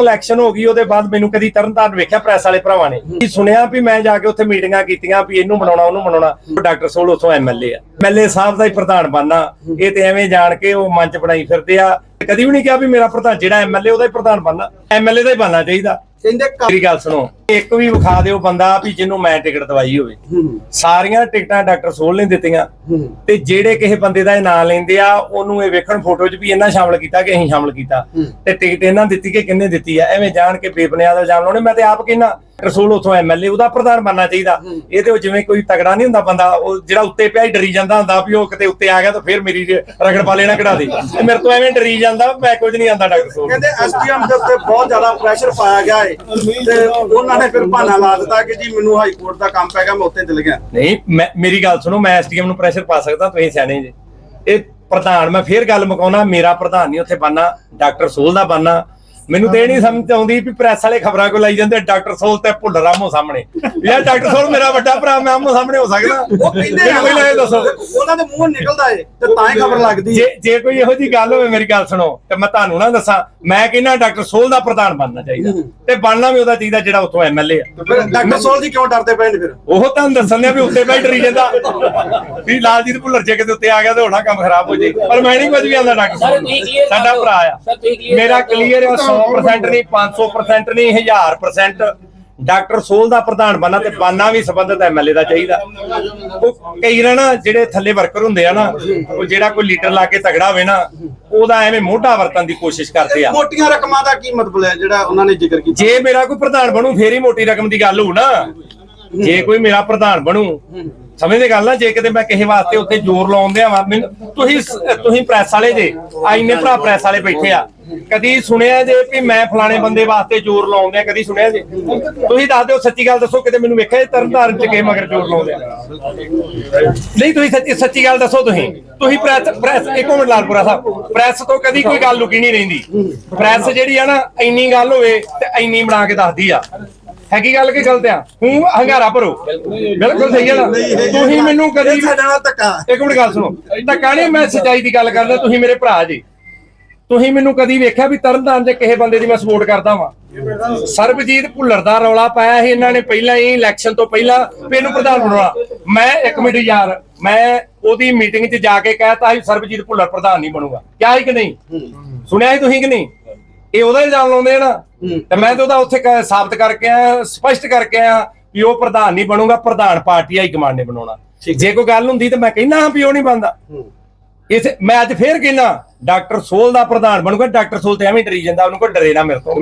Election ਹੋ ਗਈ ਉਹਦੇ ਬਾਅਦ ਮੈਨੂੰ ਕਦੀ ਤਰਨਤਾਰਨ ਵੇਖਿਆ ਪ੍ਰੈਸ ਵਾਲੇ ਭਰਾਵਾਂ ਨੇ। ਕੀ ਸੁਣਿਆ ਵੀ ਮੈਂ ਜਾ ਕੇ ਉੱਥੇ ਮੀਟਿੰਗਾਂ ਕੀਤੀਆਂ ਵੀ ਇਹਨੂੰ ਬਣਾਉਣਾ ਉਹਨੂੰ ਬਣਾਉਣਾ ਡਾਕਟਰ ਸੋਲ ਉਥੋਂ ਐਮਐਲਏ ਆ। ਐਮਐਲਏ ਸਾਹਿਬ ਦਾ ਹੀ ਪ੍ਰਧਾਨ ਬਣਨਾ। ਇਹ ਤੇ ਐਵੇਂ ਜਾਣ ਕੇ ਉਹ ਮੰਚ ਬਣਾਈ ਫਿਰਦੇ ਆ। ਕਦੀ ਵੀ ਨਹੀਂ ਕਿਹਾ ਵੀ ਮੇਰਾ ਪ੍ਰਧਾਨ ਜਿਹੜਾ ਐਮਐਲਏ ਉਹਦਾ ਹੀ ਪ੍ਰਧਾਨ ਬਣਨਾ। ਐਮਐਲਏ ਦਾ ਹੀ ਬਣਨਾ ਚਾਹੀਦਾ। ਕਹਿੰਦੇ ਮੇਰੀ ਗੱਲ ਸੁਣੋ। ਇੱਕ ਵੀ ਵਿਖਾ ਦਿਓ ਬੰਦਾ ਵੀ ਜਿਹਨੂੰ ਮੈਂ ਟਿਕਟ ਦਵਾਈ ਹੋਵੇ। ਸਾਰੀਆਂ ਟਿਕਟਾਂ ਡਾਕਟਰ ਸੋਲ ਨੇ ਦਿੱਤੀਆਂ। ਤੇ ਜਿਹੜੇ ਕਿਸੇ ਬੰਦੇ ਦਾ ਇਹ ਨਾਂ ਲੈਂਦੇ ਆ ਉਹਨੂੰ ਇਹ ਵੇਖਣ ਫੋਟੋ 'ਚ ਵੀ ਇਹਨਾਂ ਸ਼ਾਮਲ ਕੀਤਾ ਕਿ ਅਸੀਂ ਸ਼ਾਮਲ ਕੀਤਾ। ਤੇ ਟਿਕਟ ਇਹਨਾਂ ਦਿੱਤੀ ਕਿ ਕਿੰਨੇ ਦਿੱਤੀ ਆ ਐਵੇਂ ਜਾਣ ਕੇ ਬੇਬੁਨਿਆਦ ਇਲਜ਼ਾਮ ਲਾਉਣੇ। ਮੈਂ ਤੇ ਆਪ ਕਹਿੰਦਾ ਰਸੂਲ ਉਥੋਂ ਐਮਐਲਏ ਉਹਦਾ ਪ੍ਰਧਾਨ ਬਣਨਾ ਚਾਹੀਦਾ। ਇਹ ਤੇ ਉਹ ਜਿਵੇਂ ਕੋਈ ਤਗੜਾ ਨਹੀਂ ਹੁੰਦਾ ਬੰਦਾ ਉਹ ਜਿਹੜਾ ਉੱਤੇ ਪਿਆ ਹੀ ਡਰੀ ਜਾਂਦਾ ਹੁੰਦਾ ਵੀ ਉਹ ਕਿਤੇ ਉੱਤੇ ਆ ਗਿਆ ਤਾਂ ਫਿਰ ਮੇਰੀ ਰਗੜ ਪਾ ਲੈਣਾ ਕਢਾ ਦੇ। ਤੇ ਮੇਰੇ ਤੋਂ ਐਵੇਂ ਡਰੀ ਜਾਂਦਾ ਮੈਂ ਕੁਝ ਨਹੀਂ ਆਂਦਾ ਡਾਕਟਰ ਸੋਲ ਕਹਿੰਦੇ ਐਸਡੀਐਮ ਦੇ ਉੱਤੇ ਬਹੁਤ ਜ਼ਿਆਦਾ ਪ੍ਰੈਸ਼ਰ ਪਾਇਆ ਗਿਆ ਹੈ ਤੇ ਉਹਨਾਂ ਨੇ ਫਿਰ ਬਹਾਨਾ ਲਾ ਦਿੱਤਾ ਕਿ ਜੀ ਮੈਨੂੰ ਹਾਈ ਕੋਰਟ ਦਾ ਕੰਮ ਪੈ ਗਿਆ ਮੈਂ ਉੱਥੇ ਚਲ ਗਿਆ। ਨਹੀਂ ਮੈਂ ਮੇਰੀ ਗੱਲ ਸੁਣੋ ਮੈਂ ਐਸਡੀਐਮ ਨੂੰ ਪ੍ਰੈਸ਼ਰ ਪਾ ਸਕਦਾ ਤੁਸੀਂ ਸਿਆਣੇ ਜੇ। ਇਹ ਪ੍ਰਧਾਨ ਮੈਂ ਫੇਰ ਗੱਲ ਮੁਕਾਉਣਾ ਮੇਰਾ ਪ੍ਰਧਾਨ ਨਹੀਂ ਉੱਥੇ ਬਣਨਾ ਡਾਕਟਰ ਸੋਲ ਦਾ ਬਣਨਾ ਮੈਨੂੰ ਤੇ ਇਹ ਨਹੀਂ ਸਮਝ ਆਉਂਦੀ ਵੀ ਪ੍ਰੈਸ ਵਾਲੇ ਖਬਰਾਂ ਕੋ ਲਾਈ ਜਾਂਦੇ ਡਾਕਟਰ ਸੋਲ ਤੇ ਭੁੱਲਰ ਆਮੋ ਸਾਹਮਣੇ। ਯਾਰ ਡਾਕਟਰ ਸੋਲ ਮੇਰਾ ਵੱਡਾ ਭਰਾ ਮੈਂ ਆਮੋ ਸਾਹਮਣੇ ਹੋ ਸਕਦਾ। ਉਹ ਕਹਿੰਦੇ ਮੈਨੂੰ ਪਹਿਲਾਂ ਇਹ ਦੱਸੋ। ਉਹਨਾਂ ਦੇ ਮੂੰਹ ਨਿਕਲਦਾ ਏ ਤੇ ਤਾਂ ਹੀ ਖਬਰ ਲੱਗਦੀ ਜੇ ਜੇ ਕੋਈ ਇਹੋ ਜੀ ਗੱਲ ਹੋਵੇ ਮੇਰੀ ਗੱਲ ਸੁਣੋ ਤੇ ਮੈਂ ਤੁਹਾਨੂੰ ਨਾ ਦੱਸਾਂ ਮੈਂ ਕਹਿੰਦਾ ਡਾਕਟਰ ਸੋਲ ਦਾ ਪ੍ਰਧਾਨ ਬਣਨਾ ਚਾਹੀਦਾ। ਤੇ ਬਣਨਾ ਵੀ ਉਹਦਾ ਚਾਹੀਦਾ ਜਿਹੜਾ ਉੱਥੋਂ ਐਮਐਲਏ ਆ। ਡਾਕਟਰ ਸੋਲ ਜੀ ਕਿਉਂ ਡਰਦੇ ਪਏ ਨੇ ਫਿਰ? ਉਹ ਤੁਹਾਨੂੰ ਦੱਸਣ ਦਿਆ ਵੀ ਉੱਤੇ ਬੈਠ ਡਰੀ ਜਾਂਦਾ। ਵੀ ਲਾਲਜੀਤ ਭੁੱਲਰ ਜੇ ਕਿਤੇ ਉੱਤੇ ਆ ਗਿਆ ਤੇ ਹੋਣਾ ਕੰਮ ਖਰਾਬ ਹੋ ਜੇ। ਪਰ ਮੈਂ ਨਹੀਂ ਕੁਝ ਵੀ ਆਂਦਾ ਡਾਕਟਰ ਕਰ ਸਾਡਾ। ਭਰਾ ਆ। ਮੇਰਾ। ਕਲੀਅਰ ਹੈ 100% ਨਹੀਂ 500% ਨਹੀਂ 1000% ਡਾਕਟਰ ਸੋਲ ਦਾ ਪ੍ਰਧਾਨ ਬਣਨਾ ਤੇ ਬਾਨਾ ਵੀ ਸੰਬੰਧਿਤ ਐਮਐਲਏ ਦਾ ਚਾਹੀਦਾ। ਉਹ ਕਈ ਨਾ ਜਿਹੜੇ ਥੱਲੇ ਵਰਕਰ ਹੁੰਦੇ ਆ ਨਾ ਉਹ ਜਿਹੜਾ ਕੋਈ ਲੀਡਰ ਲਾ ਕੇ ਤਗੜਾ ਹੋਵੇ ਨਾ ਉਹਦਾ ਐਵੇਂ ਮੋਢਾ ਵਰਤਣ ਦੀ ਕੋਸ਼ਿਸ਼ ਕਰਦੇ ਆ। ਮੋਟੀਆਂ ਰਕਮਾਂ ਦਾ ਕੀ ਮਤਲਬ ਹੈ ਜਿਹੜਾ ਉਹਨਾਂ ਨੇ ਜ਼ਿਕਰ ਕੀਤਾ? ਜੇ ਮੇਰਾ ਕੋਈ ਪ੍ਰਧਾਨ ਬਣੂ ਫੇਰ ਹੀ ਮੋਟੀ ਰਕਮ ਦੀ ਗੱਲ ਹੋਊ ਨਾ। ਜੇ ਕੋਈ ਮੇਰਾ ਪ੍ਰਧਾਨ ਬਣੂ ਸਮਝਦੇ ਗੱਲ ਨਾ ਜੇ ਕਿਤੇ ਮੈਂ ਕਿਸੇ ਵਾਸਤੇ ਉੱਥੇ ਜ਼ੋਰ ਲਾਉਂਦੇ ਆ ਮੈਨੂੰ ਤੁਸੀਂ ਤੁਸੀਂ ਪ੍ਰੈਸ ਵਾਲੇ ਜੇ ਆ ਭਰਾ ਪ੍ਰੈਸ ਵਾਲੇ ਬੈਠੇ ਆ। ਕਦੀ ਸੁਣਿਆ ਜੇ ਵੀ ਮੈਂ ਫਲਾਣੇ ਬੰਦੇ ਵਾਸਤੇ ਜ਼ੋਰ ਲਾਉਂਦੇ ਆ ਕਦੀ ਸੁਣਿਆ ਜੇ? ਤੁਸੀਂ ਦੱਸ ਦਿਓ, ਸੱਚੀ ਗੱਲ ਦੱਸੋ, ਕਿਤੇ ਮੈਨੂੰ ਵੇਖਿਆ ਤਰਨਤਾਰਨ ਚ ਕੇ ਮਗਰ ਜ਼ੋਰ ਲਾਉਂਦੇ ਆ? ਨਹੀਂ, ਤੁਸੀਂ ਸੱਚੀ ਸੱਚੀ ਗੱਲ ਦੱਸੋ ਤੁਸੀਂ। ਤੁਸੀਂ ਪ੍ਰੈਸ ਪ੍ਰੈਸ ਇੱਕ ਮਿੰਟ ਲਾਲਪੁਰਾ ਸਾਹਿਬ, ਪ੍ਰੈਸ ਤੋਂ ਕਦੀ ਕੋਈ ਗੱਲ ਲੁਕੀ ਨਹੀਂ ਰਹਿੰਦੀ। ਪ੍ਰੈਸ ਜਿਹੜੀ ਆ ਨਾ, ਇੰਨੀ ਗੱਲ ਹੋਵੇ ਤੇ ਇੰਨੀ ਬਣਾ ਕੇ ਦੱਸਦੀ ਆ। ਹੈਗੀ ਗੱਲ ਕਿ ਗਲਤ ਆ? ਹੂੰ ਹੰਗਾਰਾ ਭਰੋ। ਬਿਲਕੁਲ ਸਹੀ ਹੈ ਨਾ ਤੁਸੀਂ ਮੈਨੂੰ ਕਦੀ ਇਹ ਸਾਡਾ ਨਾਲ ਧੱਕਾ। ਇੱਕ ਮਿੰਟ ਗੱਲ ਸੁਣੋ। ਧੱਕਾ ਨਹੀਂ ਮੈਂ ਸੱਚਾਈ ਦੀ ਗੱਲ ਕਰਦਾ ਤੁਸੀਂ ਮੇਰੇ ਭਰਾ ਜੀ। ਤੁਸੀਂ ਮੈਨੂੰ ਕਦੀ ਵੇਖਿਆ ਵੀ ਤਰਨਤਾਰਨ ਦੇ ਕਿਸੇ ਬੰਦੇ ਦੀ ਮੈਂ ਸਪੋਰਟ ਕਰਦਾ ਵਾਂ? ਸਰਬਜੀਤ ਭੁੱਲਰ ਦਾ ਰੌਲਾ ਪਾਇਆ ਸੀ ਇਹਨਾਂ ਨੇ ਪਹਿਲਾਂ ਹੀ ਇਲੈਕਸ਼ਨ ਤੋਂ ਪਹਿਲਾਂ ਵੀ ਇਹਨੂੰ ਪ੍ਰਧਾਨ ਬਣਾਉਣਾ। ਮੈਂ ਇੱਕ ਮਿੰਟ ਯਾਰ ਮੈਂ ਉਹਦੀ ਮੀਟਿੰਗ 'ਚ ਜਾ ਕੇ ਕਹਿਤਾ ਸੀ ਸਰਬਜੀਤ ਭੁੱਲਰ ਪ੍ਰਧਾਨ ਨਹੀਂ ਬਣੂਗਾ। ਕਿਹਾ ਸੀ ਕਿ ਨਹੀਂ? ਸੁਣਿਆ ਸੀ ਤੁਸੀਂ ਕਿ ਨਹੀਂ? ਇਹ ਉਹਦਾ ਇਲਜ਼ਾਮ ਲਾਉਂਦੇ ਆ ਨਾ। ਤੇ ਮੈਂ ਤਾਂ ਉਹਦਾ ਉੱਥੇ ਸਾਬਤ ਕਰਕੇ ਆਇਆ ਸਪਸ਼ਟ ਕਰਕੇ ਆਇਆ ਵੀ ਉਹ ਪ੍ਰਧਾਨ ਨਹੀਂ ਬਣੂਗਾ ਪ੍ਰਧਾਨ ਪਾਰਟੀ ਹਾਈ ਕਮਾਂਡ ਨੇ ਬਣਾਉਣਾ। ਜੇ ਕੋਈ ਗੱਲ ਹੁੰਦੀ ਤਾਂ ਮੈਂ ਕਹਿੰਦਾ ਹਾਂ ਵੀ ਉਹ ਨਹੀਂ ਬਣਦਾ। ਇਥੇ ਮੈਂ ਅੱਜ ਫੇਰ ਕਹਿਣਾ ਡਾਕਟਰ ਸੋਲ ਦਾ ਪ੍ਰਧਾਨ ਬਣੂਗਾ ਡਾਕਟਰ ਸੋਲ ਤੇ ਐਵੇਂ ਡਰੀ ਜਾਂਦਾ ਉਹਨੂੰ ਕੋਈ ਡਰੇ ਨਾ ਮੇਰੇ ਤੋਂ।